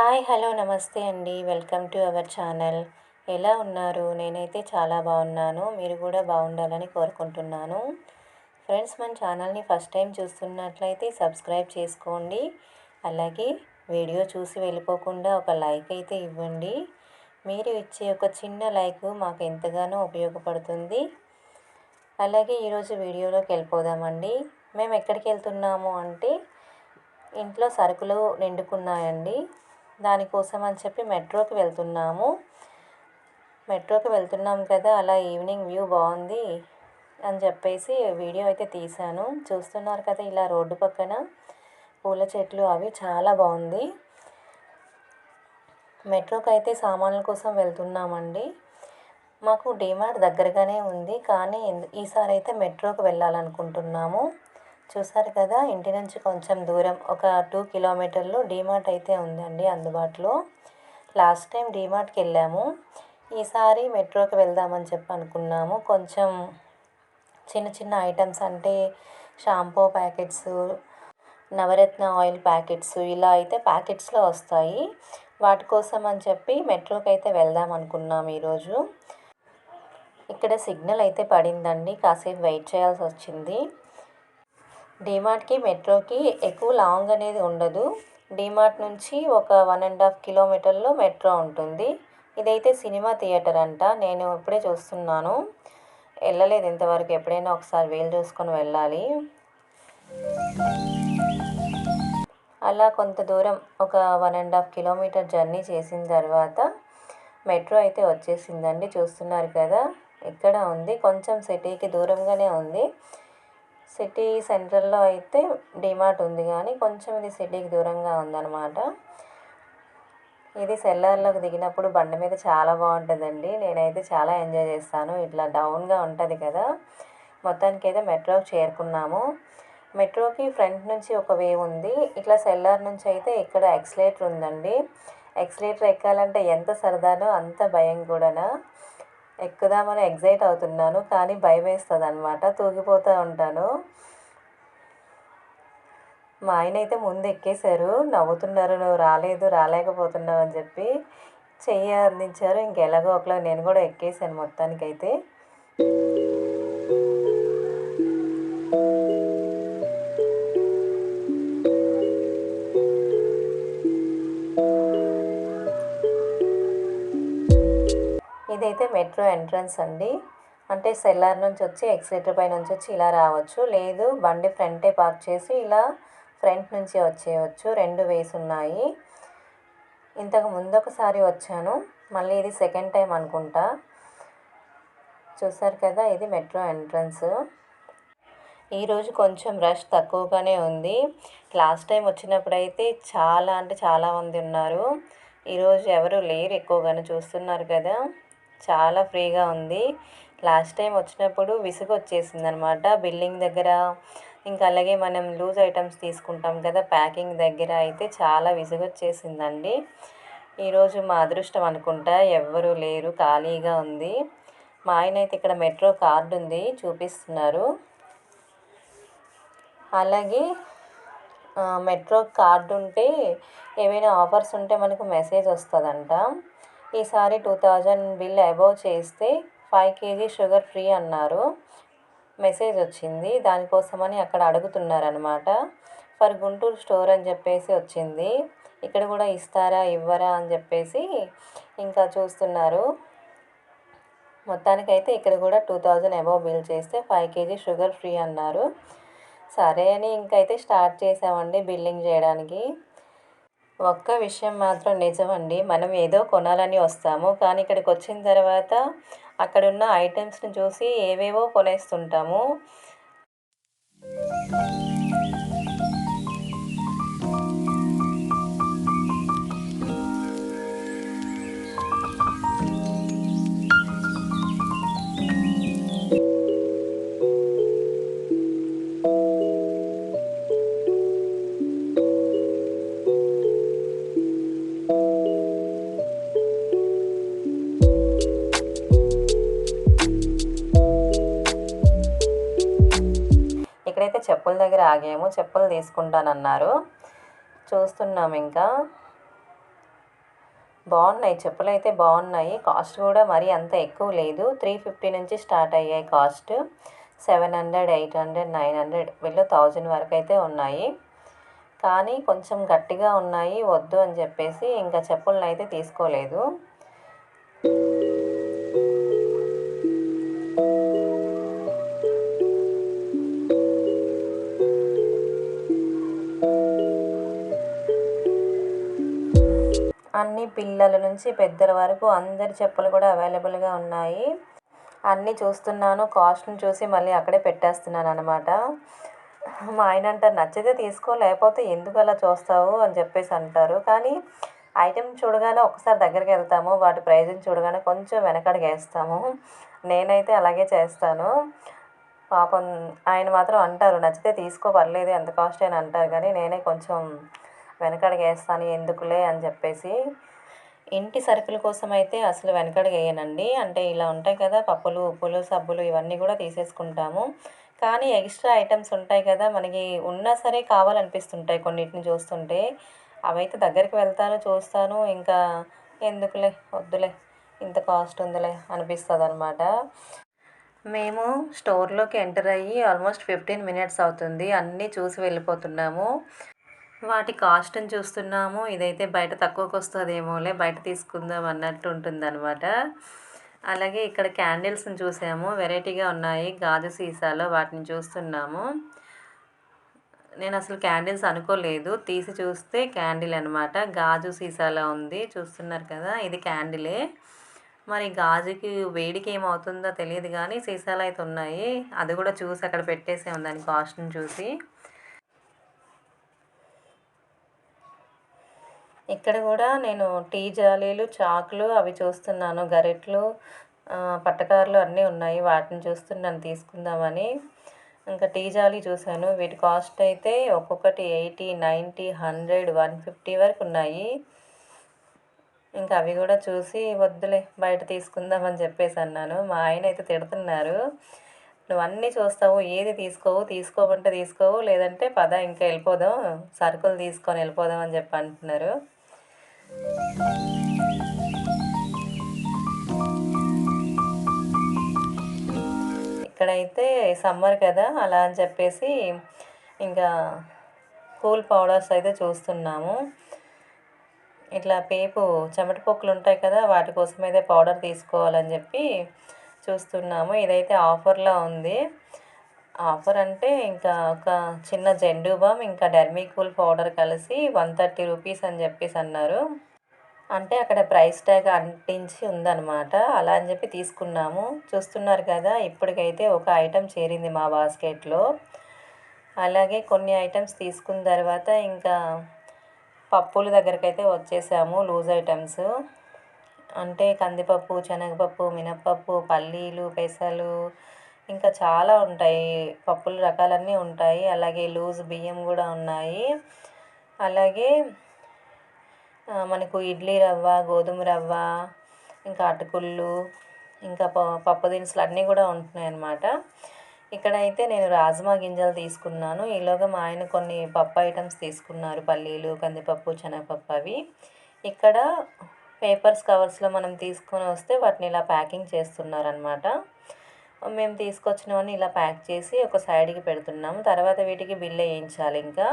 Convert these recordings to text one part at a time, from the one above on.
Hi hello నమస్తే అండి. Welcome to our channel. ఎలా ఉన్నారు? నేనైతే చాలా బాగున్నాను. మీరు కూడా బాగుండాలని కోరుకుంటున్నాను. ఫ్రెండ్స్ మన ఛానల్ని ఫస్ట్ టైం చూస్తున్నట్లయితే సబ్స్క్రైబ్ చేసుకోండి. అలాగే వీడియో చూసి వెళ్ళిపోకుండా ఒక లైక్ అయితే ఇవ్వండి. మీరు ఇచ్చే ఒక చిన్న లైక్ మాకు ఎంతగానో ఉపయోగపడుతుంది. అలాగే ఈరోజు వీడియోలోకి వెళ్ళిపోదామండి. మేము ఎక్కడికి వెళ్తున్నాము అంటే ఇంట్లో సరుకులు నిండుకున్నాయండి. దానికోసం అని చెప్పి మెట్రోకి వెళ్తున్నాము. మెట్రోకి వెళ్తున్నాం కదా అలా ఈవినింగ్ వ్యూ బాగుంది అని చెప్పేసి వీడియో అయితే తీశాను. చూస్తున్నారు కదా ఇలా రోడ్డు పక్కన పూల చెట్లు అవి చాలా బాగుంది. మెట్రోకి అయితే సామాన్ల కోసం వెళ్తున్నామండి. మాకు డిమార్ట్ దగ్గరగానే ఉంది కానీ ఈసారి అయితే మెట్రోకి వెళ్ళాలనుకుంటున్నాము. చూసారు కదా ఇంటి నుంచి కొంచెం దూరం. ఒక టూ కిలోమీటర్లు డీమార్ట్ అయితే ఉందండి అందుబాటులో. లాస్ట్ టైం డీమార్ట్కి వెళ్ళాము. ఈసారి మెట్రోకి వెళ్దామని చెప్పి అనుకున్నాము. కొంచెం చిన్న చిన్న ఐటమ్స్ అంటే shampoo packets Navratna oil packets ఇలా అయితే ప్యాకెట్స్లో వస్తాయి. వాటి కోసం అని చెప్పి మెట్రోకి అయితే వెళ్దాం అనుకున్నాం ఈరోజు. ఇక్కడ సిగ్నల్ అయితే పడిందండి. కాసేపు వెయిట్ చేయాల్సి వచ్చింది. డీమార్ట్కి మెట్రోకి ఎక్కువ లాంగ్ అనేది ఉండదు. డీమార్ట్ నుంచి ఒక వన్ అండ్ హాఫ్ కిలోమీటర్లో మెట్రో ఉంటుంది. ఇదైతే సినిమా థియేటర్ అంట. నేను ఇప్పుడే చూస్తున్నాను. వెళ్ళలేదు ఇంతవరకు. ఎప్పుడైనా ఒకసారి వేలు చూసుకొని వెళ్ళాలి. అలా కొంత దూరం ఒక one and half kilometre journey చేసిన తర్వాత మెట్రో అయితే వచ్చేసిందండి. చూస్తున్నారు కదా ఇక్కడ ఉంది? కొంచెం సిటీకి దూరంగానే ఉంది. సిటీ సెంట్రల్లో అయితే డిమార్ట్ ఉంది కానీ కొంచెం ఇది సిటీకి దూరంగా ఉందన్నమాట. ఇది సెల్లార్లోకి దిగినప్పుడు బండి మీద చాలా బాగుంటుందండి. నేనైతే చాలా ఎంజాయ్ చేస్తాను. ఇట్లా డౌన్గా ఉంటుంది కదా. మొత్తానికి అయితే మెట్రోకి చేరుకున్నాము. మెట్రోకి ఫ్రంట్ నుంచి ఒక వే ఉంది. ఇట్లా సెల్లార్ నుంచి అయితే ఇక్కడ ఎక్స్లేటర్ ఉందండి. ఎక్స్లేటర్ ఎక్కాలంటే ఎంత సరదానో అంత భయం కూడా ఎక్కుదామని ఎగ్జైట్ అవుతున్నాను కానీ భయం వేస్తుంది అనమాట తూగిపోతూ ఉంటాను. మా ఆయన అయితే ముందు ఎక్కేశారు. నవ్వుతున్నారు నువ్వు రాలేదు రాలేకపోతున్నావు అని చెప్పి చెయ్యి అందించారు. ఇంకెలాగో ఒకలా నేను కూడా ఎక్కేసాను మొత్తానికైతే. ఎంట్రన్స్ అండి. అంటే సెల్లార్ నుంచి వచ్చి ఎక్సిలేటర్ పై నుంచి వచ్చి ఇలా రావచ్చు. లేదు బండి ఫ్రంటే పార్క్ చేసి ఇలా ఫ్రంట్ నుంచి వచ్చేయచ్చు. రెండు వేస్ ఉన్నాయి. ఇంతకు ముందు ఒకసారి వచ్చాను. మళ్ళీ ఇది సెకండ్ టైం అనుకుంటా. చూసారు కదా ఇది మెట్రో ఎంట్రన్స్. ఈరోజు కొంచెం రష్ తక్కువగానే ఉంది. లాస్ట్ టైం వచ్చినప్పుడు అయితే చాలా అంటే చాలామంది ఉన్నారు. ఈరోజు ఎవరు లేరు ఎక్కువగానే చూస్తున్నారు కదా. చాలా ఫ్రీగా ఉంది. లాస్ట్ టైం వచ్చినప్పుడు విసుగు వచ్చేసింది అనమాట బిల్డింగ్ దగ్గర ఇంకా అలాగే మనం లూజ్ ఐటమ్స్ తీసుకుంటాం కదా ప్యాకింగ్ దగ్గర అయితే చాలా విసుగు వచ్చేసిందండి ఈరోజు మా అదృష్టం అనుకుంటా ఎవ్వరూ లేరు ఖాళీగా ఉంది. మా ఆయన అయితే ఇక్కడ మెట్రో కార్డు ఉంది చూపిస్తున్నారు. అలాగే మెట్రో కార్డు ఉంటే ఏమైనా ఆఫర్స్ ఉంటే మనకు మెసేజ్ వస్తుందంట. ఈసారి టూ థౌజండ్ బిల్ అబోవ్ చేస్తే ఫైవ్ కేజీ షుగర్ ఫ్రీ అన్నారు. మెసేజ్ వచ్చింది. దానికోసమని అక్కడ అడుగుతున్నారనమాట ఫర్ గుంటూరు స్టోర్ అని చెప్పేసి వచ్చింది. ఇక్కడ కూడా ఇస్తారా ఇవ్వరా అని చెప్పేసి ఇంకా చూస్తున్నారు. మొత్తానికైతే ఇక్కడ కూడా టూ థౌజండ్ అబోవ్ బిల్ చేస్తే ఫైవ్ కేజీ షుగర్ ఫ్రీ అన్నారు. సరే అని ఇంకైతే స్టార్ట్ చేసామండి బిల్లింగ్ చేయడానికి. ఒక్క విషయం మాత్రం నిజమండి. మనం ఏదో కొనాలని వస్తాము. కానీ ఇక్కడికి వచ్చిన తర్వాత అక్కడున్న ఐటమ్స్ని చూసి ఏవేవో కొనేస్తుంటాము. ఆగాము చెప్పులు తీసుకుంటానన్నారు. చూస్తున్నాం ఇంకా. బాగున్నాయి చెప్పులు అయితే బాగున్నాయి. కాస్ట్ కూడా మరీ అంత ఎక్కువ లేదు. త్రీ ఫిఫ్టీ నుంచి స్టార్ట్ అయ్యాయి cost. Seven hundred eight hundred nine hundred వీళ్ళు థౌజండ్ వరకు అయితే ఉన్నాయి. కానీ కొంచెం గట్టిగా ఉన్నాయి వద్దు అని చెప్పేసి ఇంకా చెప్పులను అయితే తీసుకోలేదు. అన్ని పిల్లల నుంచి పెద్దల వరకు అందరి చెప్పులు కూడా అవైలబుల్గా ఉన్నాయి. అన్నీ చూస్తున్నాను కాస్ట్ని చూసి మళ్ళీ అక్కడే పెట్టేస్తున్నాను అనమాట మా ఆయన అంటారు నచ్చితే తీసుకో లేకపోతే ఎందుకు అలా చూస్తావు? అని చెప్పేసి అంటారు. కానీ ఐటెం చూడగానే ఒకసారి దగ్గరికి వెళ్తాము వాటి ప్రైజ్ని చూడగానే కొంచెం వెనకడుగు వేస్తాము. నేనైతే అలాగే చేస్తాను. పాపం ఆయన మాత్రం అంటారు నచ్చితే తీసుకో పర్లేదు ఎంత కాస్ట్ అని అంటారు. కానీ నేనే కొంచెం వెనకడగేస్తాను ఎందుకులే అని చెప్పేసి ఇంటి సరుకుల కోసం అయితే అసలు వెనకడగేయనండి. అంటే ఇలా ఉంటాయి కదా పప్పులు ఉప్పులు సబ్బులు ఇవన్నీ కూడా తీసేసుకుంటాము. కానీ ఎక్స్ట్రా ఐటమ్స్ ఉంటాయి కదా మనకి ఉన్నా సరే కావాలనిపిస్తుంటాయి కొన్నిటిని చూస్తుంటే. అవైతే దగ్గరికి వెళ్తాను చూస్తాను ఇంకా ఎందుకులే వద్దులే ఇంత కాస్ట్ ఉందిలే అనిపిస్తుంది అనమాట మేము స్టోర్లోకి ఎంటర్ అయ్యి ఆల్మోస్ట్ ఫిఫ్టీన్ మినిట్స్ అవుతుంది అన్నీ చూసి వెళ్ళిపోతున్నాము. వాటి కాస్ట్ని చూస్తున్నాము. ఇదైతే బయట తక్కువకి వస్తుందేమోలే బయట తీసుకుందాం అన్నట్టు ఉంటుంది అనమాట అలాగే ఇక్కడ క్యాండిల్స్ని చూసాము. వెరైటీగా ఉన్నాయి. గాజు సీసాలో వాటిని చూస్తున్నాము. నేను అసలు క్యాండిల్స్ అనుకోలేదు. తీసి చూస్తే క్యాండిల్ అనమాట గాజు సీసాలో ఉంది. చూస్తున్నారు కదా ఇది క్యాండిలే. మరి గాజుకి వేడికి ఏమవుతుందో తెలియదు కానీ సీసాలు అయితే ఉన్నాయి. అది కూడా చూసి అక్కడ పెట్టేసాము దాని కాస్ట్ని చూసి. ఇక్కడ కూడా నేను టీ జాలీలు చాకులు అవి చూస్తున్నాను. గరిట్లు పట్టకారులు అన్నీ ఉన్నాయి. వాటిని చూస్తున్నాను తీసుకుందామని. ఇంకా టీ జాలీ చూశాను. వీటి కాస్ట్ అయితే ఒక్కొక్కటి eighty ninety hundred one fifty వరకు ఉన్నాయి. ఇంకా అవి కూడా చూసి వద్దులే బయట తీసుకుందామని చెప్పేసి అన్నాను. మా ఆయన అయితే తిడుతున్నారు. నువ్వు అన్నీ చూస్తావు ఏది తీసుకోవు తీసుకోమంటే తీసుకోవు లేదంటే పద ఇంకా వెళ్ళిపోదాం సరుకులు తీసుకొని వెళ్ళిపోదాం అని చెప్పి అంటున్నారు. ఇక్కడైతే సమ్మర్ కదా అలా అని చెప్పేసి ఇంకా కూల్ పౌడర్స్ అయితే చూస్తున్నాము. ఇట్లా పేపు చెమట పొక్కులు ఉంటాయి కదా వాటి కోసం అయితే పౌడర్ తీసుకోవాలని చెప్పి చూస్తున్నాము. ఇదైతే ఆఫర్లో ఉంది. ఆఫర్ అంటే ఇంకా ఒక చిన్న జెండు బామ్ ఇంకా డెర్మికూల్ పౌడర్ కలిసి వన్ థర్టీ రూపీస్ అని చెప్పేసి అన్నారు. అంటే అక్కడ ప్రైస్ ట్యాగ్ అంటించి ఉందన్నమాట. అలా అని చెప్పి తీసుకున్నాము. చూస్తున్నారు కదా ఇప్పటికైతే ఒక ఐటెం చేరింది మా బాస్కెట్లో. అలాగే కొన్ని ఐటమ్స్ తీసుకున్న తర్వాత ఇంకా పప్పుల దగ్గరికి అయితే వచ్చేసాము లూజ్ ఐటమ్స్. అంటే కందిపప్పు శనగపప్పు మినప్పప్పు పల్లీలు పెసలు ఇంకా చాలా ఉంటాయి. పప్పుల రకాలన్నీ ఉంటాయి. అలాగే లూజ్ బియ్యం కూడా ఉన్నాయి. అలాగే మనకు ఇడ్లీ రవ్వ గోధుమ రవ్వ ఇంకా అటుకుళ్ళు ఇంకా ప పప్పు దినుసులు అన్నీ కూడా ఉంటున్నాయి అన్నమాట ఇక్కడైతే నేను రాజ్మా గింజలు తీసుకున్నాను. ఈలోగా మా ఆయన కొన్ని పప్పు ఐటమ్స్ తీసుకున్నారు. పల్లీలు కందిపప్పు శనగపప్పు అవి. ఇక్కడ పేపర్స్ కవర్స్లో మనం తీసుకొని వస్తే వాటిని ఇలా ప్యాకింగ్ చేస్తున్నారనమాట మేము తీసుకొచ్చినవన్నీ ఇలా ప్యాక్ చేసి ఒక సైడ్కి పెడుతున్నాము. తర్వాత వీటికి బిల్ వేయించాలి ఇంకా.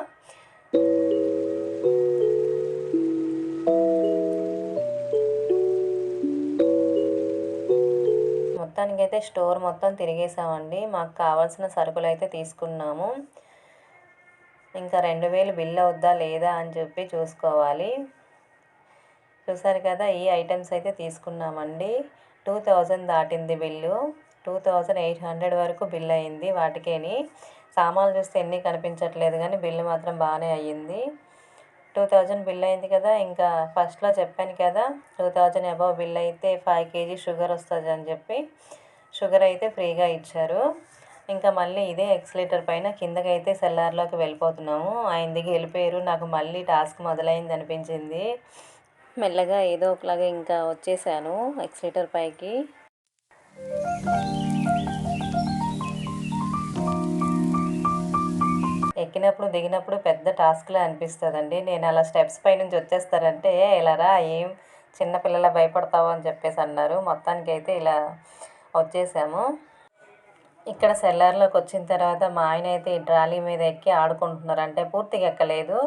మొత్తానికైతే స్టోర్ మొత్తం తిరిగేసామండి. మాకు కావాల్సిన సరుకులు అయితే తీసుకున్నాము. ఇంకా రెండు వేలు బిల్ అవుద్దా లేదా అని చెప్పి చూసుకోవాలి. చూసారు కదా ఈ ఐటమ్స్ అయితే తీసుకున్నామండి. టూ థౌజండ్ దాటింది bill. Two thousand eight hundred వరకు బిల్ అయింది. వాటికేని సామాన్లు చూస్తే ఎన్ని కనిపించట్లేదు కానీ బిల్లు మాత్రం బాగానే అయ్యింది. టూ థౌజండ్ బిల్ అయింది కదా ఇంకా ఫస్ట్లో చెప్పాను కదా టూ థౌజండ్ అబవ్ బిల్ అయితే ఫైవ్ కేజీ షుగర్ వస్తుంది అని చెప్పి షుగర్ అయితే ఫ్రీగా ఇచ్చారు. ఇంకా మళ్ళీ ఇదే ఎక్స్లేటర్ పైన కిందకైతే సెల్లార్లోకి వెళ్ళిపోతున్నాము. ఆయన దిగి వెళ్ళిపోయారు నాకు మళ్ళీ టాస్క్ మొదలైంది అనిపించింది. మెల్లగా ఏదో ఒకలాగా ఇంకా వచ్చేసాను ఎక్స్లేటర్ పైకి. ఎక్కినప్పుడు దిగినప్పుడు పెద్ద టాస్క్లే అనిపిస్తుందండి. నేను అలా స్టెప్స్ పైనుంచి వచ్చేస్తారంటే ఇలారా ఏం చిన్నపిల్లల భయపడతావు అని చెప్పేసి అన్నారు. మొత్తానికి అయితే ఇలా వచ్చేసాము. ఇక్కడ సెల్లార్లోకి వచ్చిన తర్వాత మా ఆయన అయితే ఈ ట్రాలీ మీద ఎక్కి ఆడుకుంటున్నారు. అంటే పూర్తిగా ఎక్కలేదు.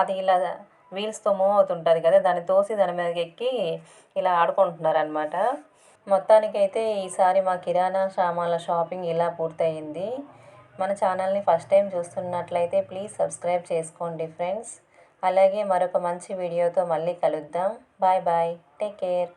అది ఇలా వీల్స్తో మూవ్ అవుతుంటుంది కదా దాన్ని తోసి దాని మీద ఎక్కి ఇలా ఆడుకుంటున్నారు అనమాట మొత్తానికైతే ఈసారి మా కిరాణా సామాన్ల షాపింగ్ ఇలా పూర్తయింది. మన ఛానల్ని ఫస్ట్ టైం చూస్తున్నట్లయితే ప్లీజ్ సబ్స్క్రైబ్ చేసుకోండి ఫ్రెండ్స్. అలాగే మరొక మంచి వీడియోతో మళ్ళీ కలుద్దాం. Bye bye. Take care.